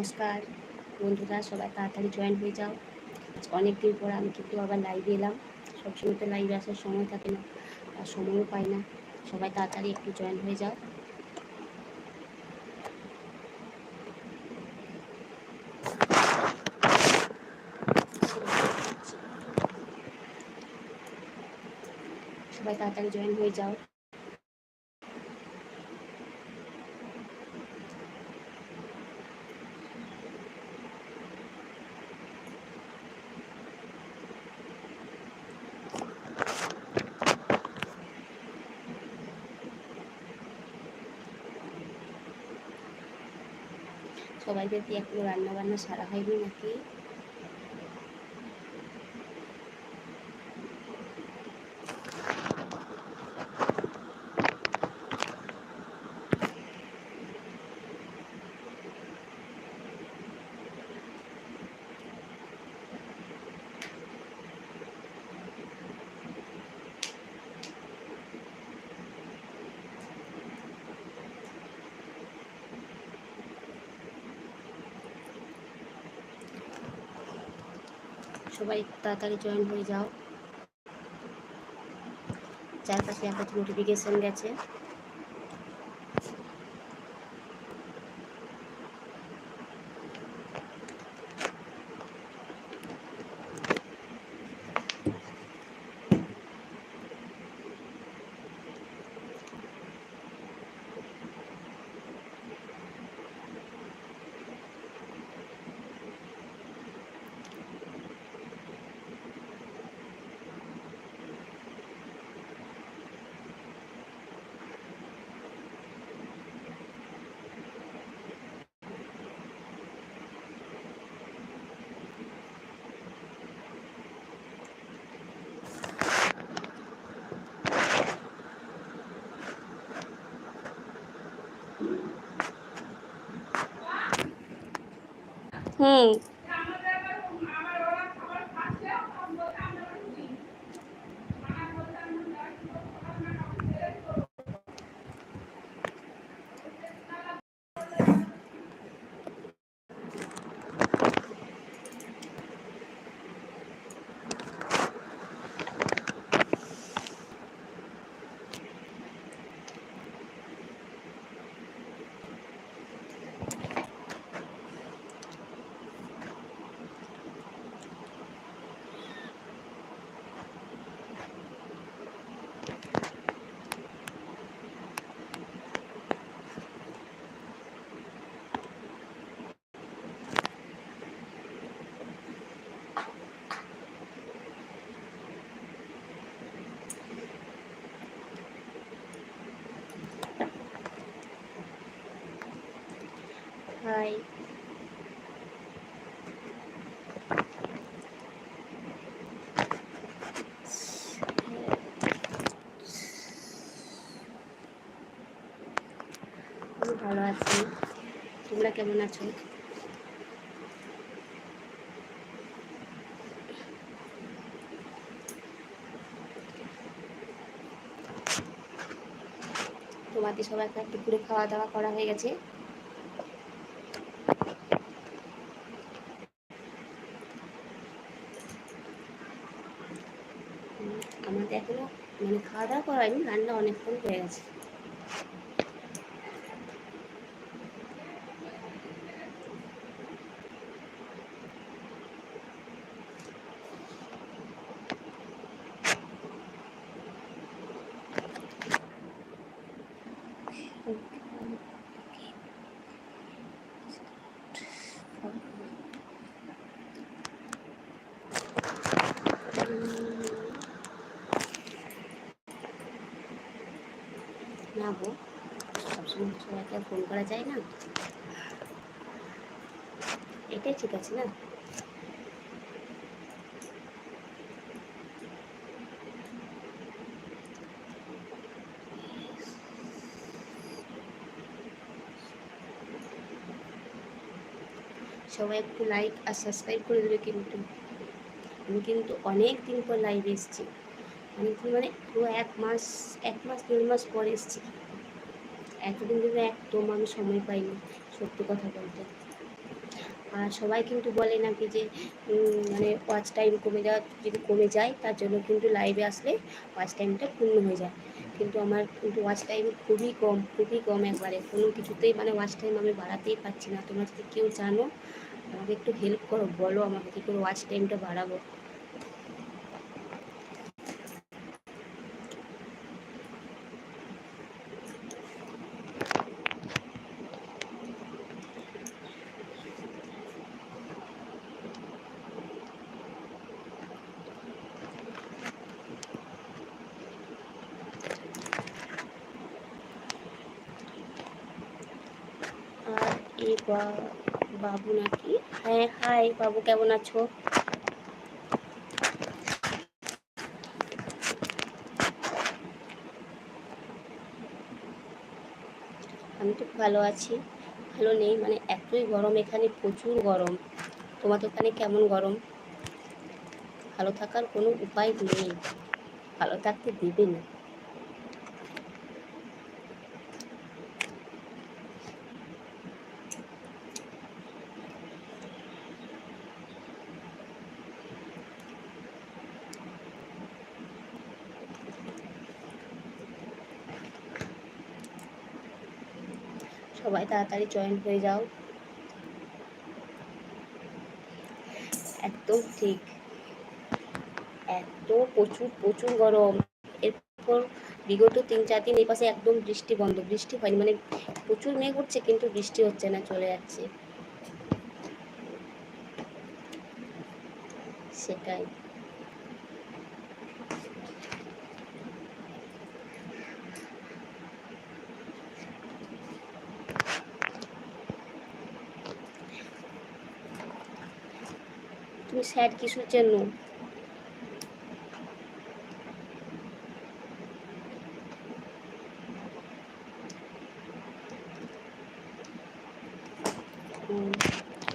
নমস্কার। বন্ধুরা, সবাই তাড়াতাড়ি জয়েন হয়ে যাও। অনেক দিন পর আমি কিন্তু আবার লাইভে এলাম। সবসময় তো লাইভে আসার সময় থাকে না, আর সময়ও পাই না। সবাই তাড়াতাড়ি একটু জয়েন হয়ে যাও। সবাই তাড়াতাড়ি জয়েন হয়ে যাও। সবাইদের কি এখনও রান্না বান্না সারা হয়নি নাকি? সবাই তাড়াতাড়ি জয়েন হয়ে যাও। চারপাশে একটা নোটিফিকেশন গেছে। हम्म। ভালো আছি। তোমরা কেমন আছো? তোমাদের সবাই দুপুরে খাওয়া দাওয়া করা হয়ে গেছে। আমাদের এখনও মানে খাওয়া দাওয়া করা হয়নি, রান্না অনেকক্ষণ হয়ে গেছে। না গো সবসময় ফোন করা যায় না। এটাই ঠিক আছে না? সবাই একটু লাইক আর সাবস্ক্রাইব করে দেবে কিন্তু। আমি কিন্তু অনেক দিন পর লাইভ এসেছি। অনেক দিন মানে পুরো এক মাস এক মাস, দেড় মাস পর এসেছি। এতদিন ধরে একদম আমি সময় পাইনি, সত্যি কথা বলতে। আর সবাই কিন্তু বলে নাকি যে মানে ওয়াচ টাইম কমে যাওয়া যদি কমে যায়, তার জন্য কিন্তু লাইভে আসলে ওয়াচ টাইমটা পূর্ণ হয়ে যায়। কিন্তু আমার কিন্তু ওয়াচ টাইম খুবই কম খুবই কম একবারে। কোনো কিছুতেই মানে ওয়াচ টাইম আমি বাড়াতেই পারছি না। তোমরা যদি কেউ জানো আমাকে একটু হেল্প করো বলো আমাকে কী করে ওয়াচ টাইমটা বাড়াবো। বাবু নাকি হ্যাঁ হাই বাবু, কেমন আছো? আমি তো ভালো আছি, ভালো নেই মানে এতই গরম এখানে, প্রচুর গরম। তোমাদের ওখানে কেমন গরম? ভালো থাকার কোনো উপায় নেই। ভালো থাকতে দেবে না। সবাই তাড়াতাড়ি জয়েন হয়ে যাও। একদম ঠিক। এত প্রচুর প্রচুর গরম। এরপর বিগত তিন, চার দিন এই পাশে একদম বৃষ্টি বন্ধ। বৃষ্টি হয়নি মানে প্রচুর মেঘ উঠছে কিন্তু বৃষ্টি হচ্ছে না, চলে যাচ্ছে। সেটাই। তুমি স্যাড কিসের জন্য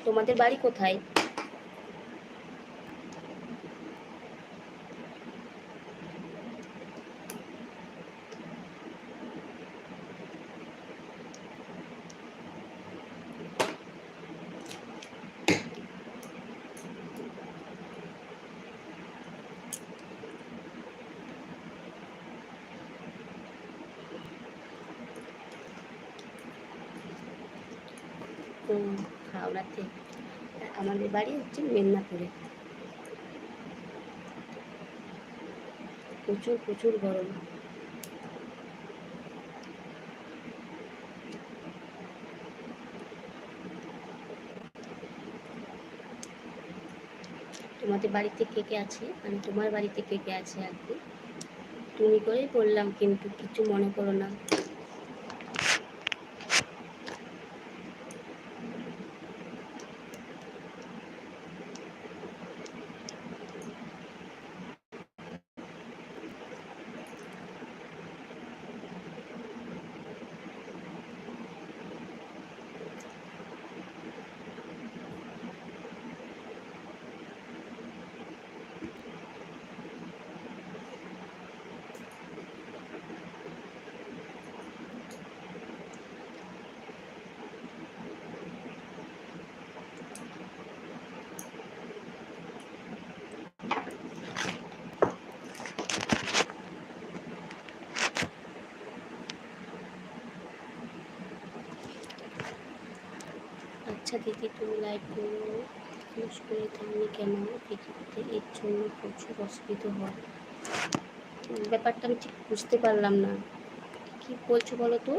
তোমাদের বাড়ি কোথায় হুম, হাওড়াতে আর আমাদের বাড়ি হচ্ছে মেদিনীপুরে। প্রচুর প্রচুর গরম। তোমাদের বাড়িতে কে কে আছে? মানে তোমার বাড়িতে কে কে আছে আর কি? তুমি করেই বললাম, কিন্তু কিছু মনে করো না। আচ্ছা দিদি তুমি করো? ইউজ করে থাকলে কেন পৃথিবীতে এর জন্য প্রচুর অসুবিধা হয়? ব্যাপারটা আমি ঠিক বুঝতে পারলাম না। কি বলছো বলো তো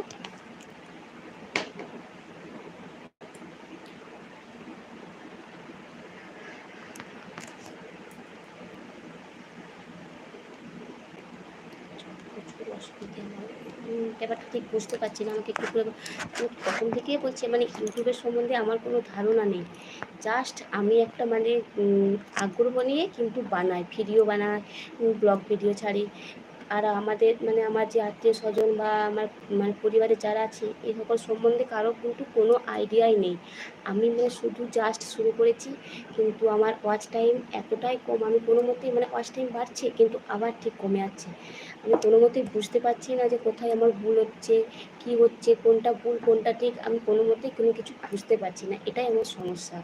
প্রচুর অসুবিধা হয় উম, ব্যাপারটা ঠিক বুঝতে পারছি না, আমাকে একটু করে প্রথম থেকেই বলছি মানে ইউটিউবের সম্বন্ধে আমার কোনো ধারণা নেই। জাস্ট আমি একটা মানে আগ্রহ নিয়ে কিন্তু বানাই ভিডিও বানাই ব্লগ ভিডিও ছাড়ি আর আমাদের মানে আমার যে আত্মীয় স্বজন বা আমার মানে পরিবারে যারা আছে এই সকল সম্বন্ধে কারও কিন্তু কোনো আইডিয়াই নেই। আমি মানে শুধু জাস্ট শুরু করেছি, কিন্তু আমার ওয়াচ টাইম এতটাই কম, আমি কোনো মতেই মানে ওয়াচ টাইম বাড়ছে, কিন্তু আবার ঠিক কমে যাচ্ছে। আমি কোনো মতেই বুঝতে পারছি না যে কোথায় আমার ভুল হচ্ছে, কি হচ্ছে, কোনটা ভুল, কোনটা ঠিক, আমি কোনো মতেই কোনো কিছু বুঝতে পারছি না, এটাই আমার সমস্যা।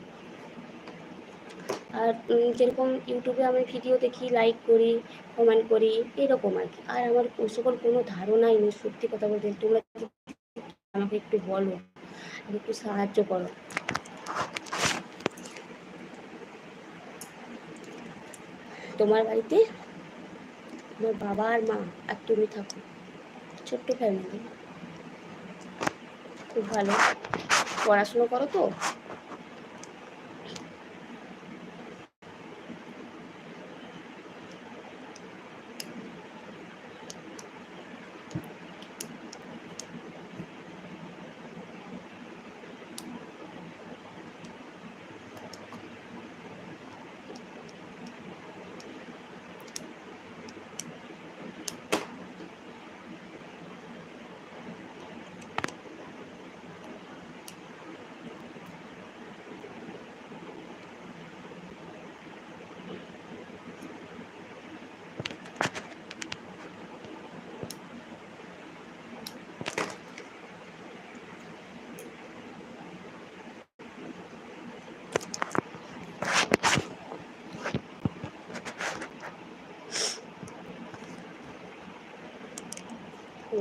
আর যেরকম ইউটিউবে আমি ভিডিও দেখি লাইক করি কমেন্ট করি, এরকম আর কি। আর আমার ওই সকল কোনো ধারণাই নেই, সত্যি কথা বলতে তোমরা আমাকে একটু বলো একটু সাহায্য করো। তোমার বাড়িতে? তোমার বাবা আর মা আর তুমি থাকো। ছোট্ট ফ্যামিলি খুব ভালো। পড়াশুনো করো তো?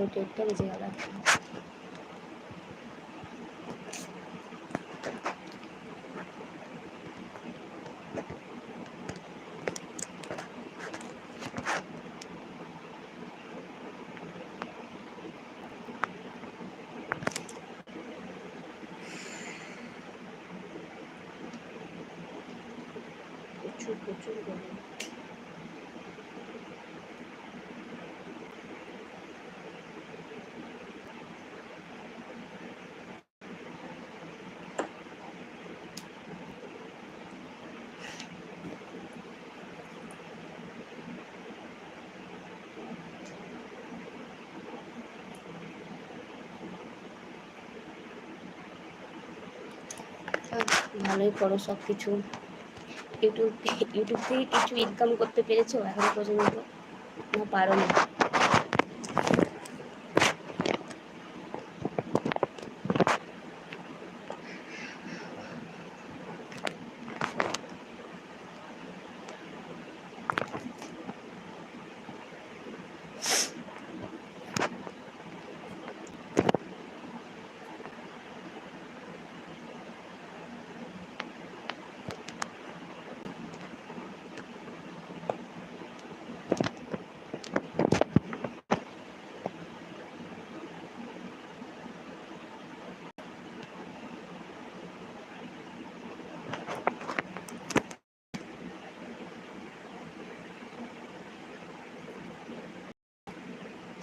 পুরো ডেটটা বেজে গেল এখন। ভালোই করো সব কিছু ইউটিউব ইউটিউব থেকে কিছু ইনকাম করতে পেরেছ এখন পর্যন্ত না পারো না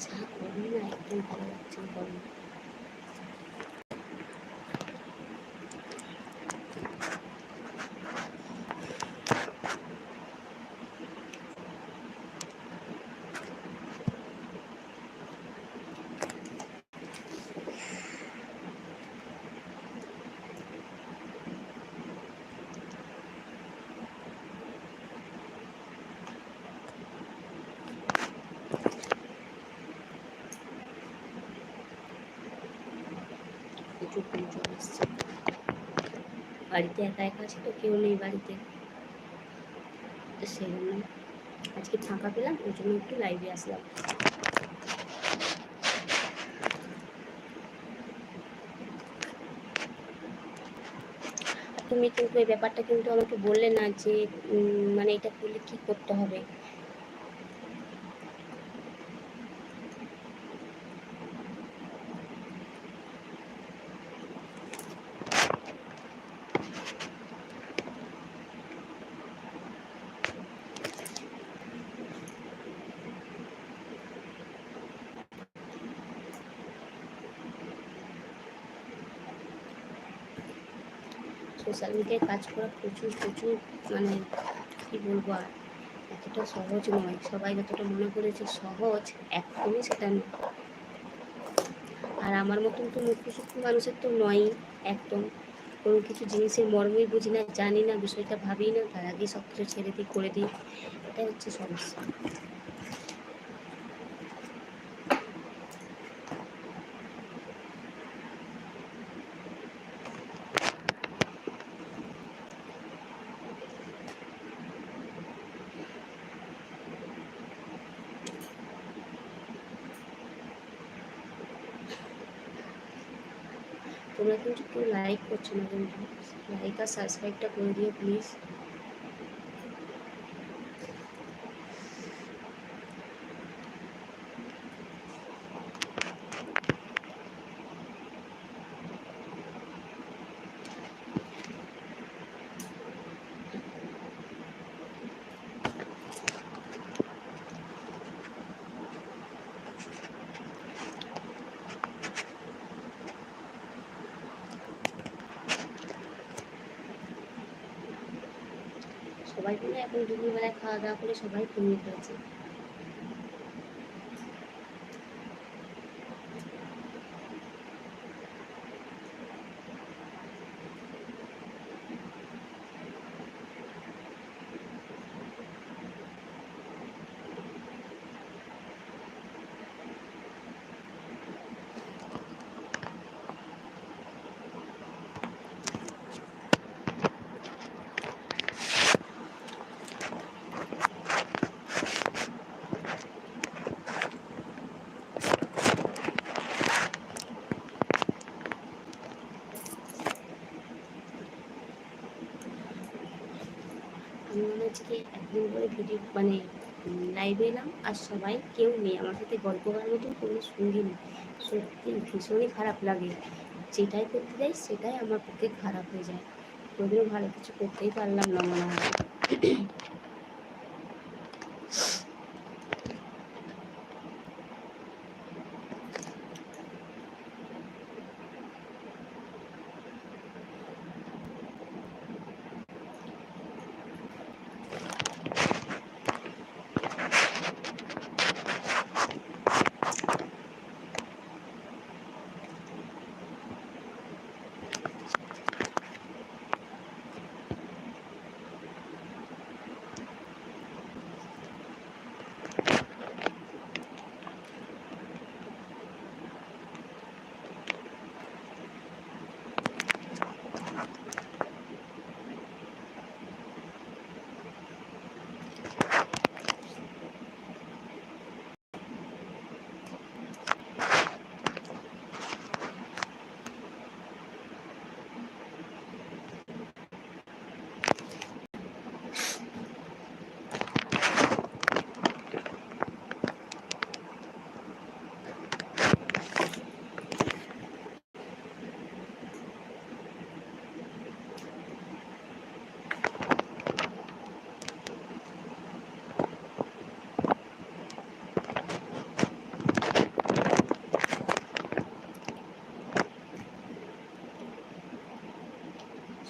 যা গরম না একদম ভালো লাগছে গরম প্রচুর প্রচুর বাড়িতে একা একা আছে তো, কেউ নেই বাড়িতে। তো সেই জন্য আজকে ফাঁকা পেলাম, ওই জন্য একটু লাইভে আসলাম। তুমি কিন্তু এই ব্যাপারটা কিন্তু আমাকে বললে না যে মানে এটা করলে কি করতে হবে? সোশ্যাল মিডিয়ায় কাজ করা প্রচুর প্রচুর মানে কি বলব আর? এতটা সহজ নয়। সবাই যতটা মনে করেছে সহজ, একদমই সেটা নয়। আর আমার মতন তো মুখ্য মানুষের তো নয়ই একদম। কোনো কিছু জিনিসের মর্মই বুঝি না, জানি না, বিষয়টা ভাবি না, তার আগে সব কিছু ছেড়ে দিই, করে দিই। এটাই হচ্ছে সমস্যা তোমরা কিন্তু কেউ লাইক করছ না বন্ধু লাইক আর সাবস্ক্রাইবটা করে দিও প্লিজ সবাই মিলে এখন দুপুরবেলায় খাওয়া দাওয়া করে সবাই ঘুমিয়ে পড়েছে। আমি মনে হচ্ছে কি একদিন করে ভিডিও মানে লাইভে এলাম আর সবাই কেউ নেই। আমার সাথে গল্প করার মতন কোনো সঙ্গী নেই। সত্যি ভীষণই খারাপ লাগে। যেটাই করতে যাই, সেটাই আমার পক্ষে খারাপ হয়ে যায়। কোনোদিনও ভালো কিছু করতেই পারলাম না মনে হয়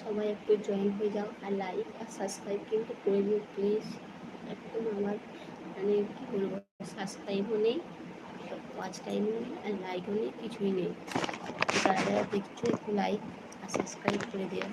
সবাই একটু জয়েন হয়ে যাও আর লাইক আর সাবস্ক্রাইব কিন্তু করে দিও প্লিজ একদম আমার মানে কী বলব সাবস্ক্রাইবও নেই ওয়াচ টাইমও নেই আর লাইকও নেই, কিছুই নেই। যারা যারা দেখছ একটু লাইক আর সাবস্ক্রাইব করে দিও।